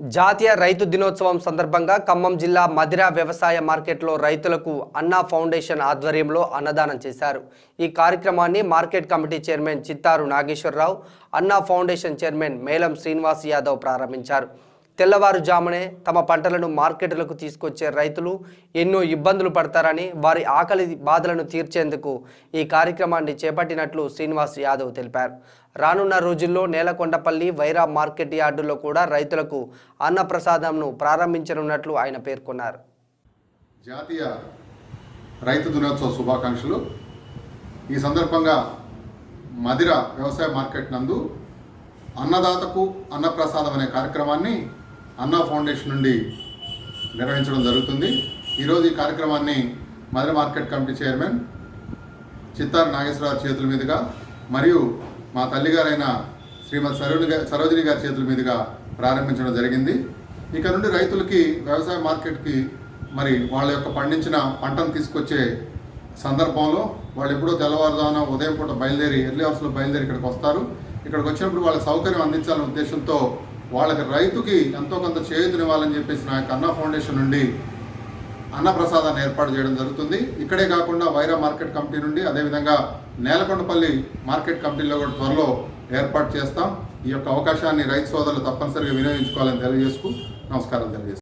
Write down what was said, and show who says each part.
Speaker 1: జాతీయ రైతు దినోత్సవం సందర్భంగా ఖమ్మం జిల్లా మదిర వ్యవసాయ మార్కెట్లో రైతులకు అన్నా ఫౌండేషన్ ఆధ్వర్యంలో అన్నదానం చేశారు. ఈ కార్యక్రమాన్ని market committee chairman Chittaru Nageswararao Anna foundation chairman Melam Srinivas Yadav ప్రారంభించారు. తెల్లవారుజామునే తమ పంటలను మార్కెట్లకు తీసుకొచ్చే రైతులు ఎన్నో ఇబ్బందులు పడతారని వారి ఆకలి బాధలను తీర్చేందుకు ఈ కార్యక్రమాన్ని చేపట్టినట్లు శ్రీనివాస్ యాదవ్ తెలిపారు. రానున్న రోజుల్లో నేలకొండపల్లి వైరా మార్కెట్ యార్డులో కూడా రైతులకు అన్నప్రసాదంను ప్రారంభించనున్నట్లు ఆయన పేర్కొన్నారు.
Speaker 2: జాతీయ రైతు దినోత్సవ శుభాకాంక్షలు. ఈ సందర్భంగా మదిర వ్యవసాయ మార్కెట్ నందు అన్నదాతకు అన్నప్రసాదం అనే కార్యక్రమాన్ని అన్నా ఫౌండేషన్ నుండి నిర్వహించడం జరుగుతుంది. ఈరోజు ఈ కార్యక్రమాన్ని mother market committee chairman చిత్తార్ Nageswararao చేతుల మీదుగా మరియు మా తల్లిగారైన శ్రీమతి సరోజిని గారి సరోజిని గారి చేతుల మీదుగా ప్రారంభించడం జరిగింది. ఇక నుండి రైతులకి వ్యవసాయ మార్కెట్కి మరి వాళ్ళ యొక్క పండించిన పంటను తీసుకొచ్చే సందర్భంలో వాళ్ళు ఎప్పుడో తెల్లవారుజామున ఉదయం పూట బయలుదేరి ఎర్లీ అవర్స్లో బయలుదేరి ఇక్కడికి వస్తారు. ఇక్కడికి వచ్చినప్పుడు వాళ్ళకి సౌకర్యం అందించాలనే ఉద్దేశంతో వాళ్ళకి రైతుకి ఎంతో కొంత చేయూతనివ్వాలని చెప్పేసి నా యొక్క అన్న ఫౌండేషన్ నుండి అన్నప్రసాదాన్ని ఏర్పాటు చేయడం జరుగుతుంది. ఇక్కడే కాకుండా వైరా మార్కెట్ కమిటీ నుండి అదేవిధంగా నేలకొండపల్లి మార్కెట్ కమిటీలో కూడా త్వరలో ఏర్పాటు చేస్తాం. ఈ యొక్క అవకాశాన్ని రైతు సోదరులు తప్పనిసరిగా వినియోగించుకోవాలని తెలియజేసుకు నమస్కారం తెలియజేస్తాం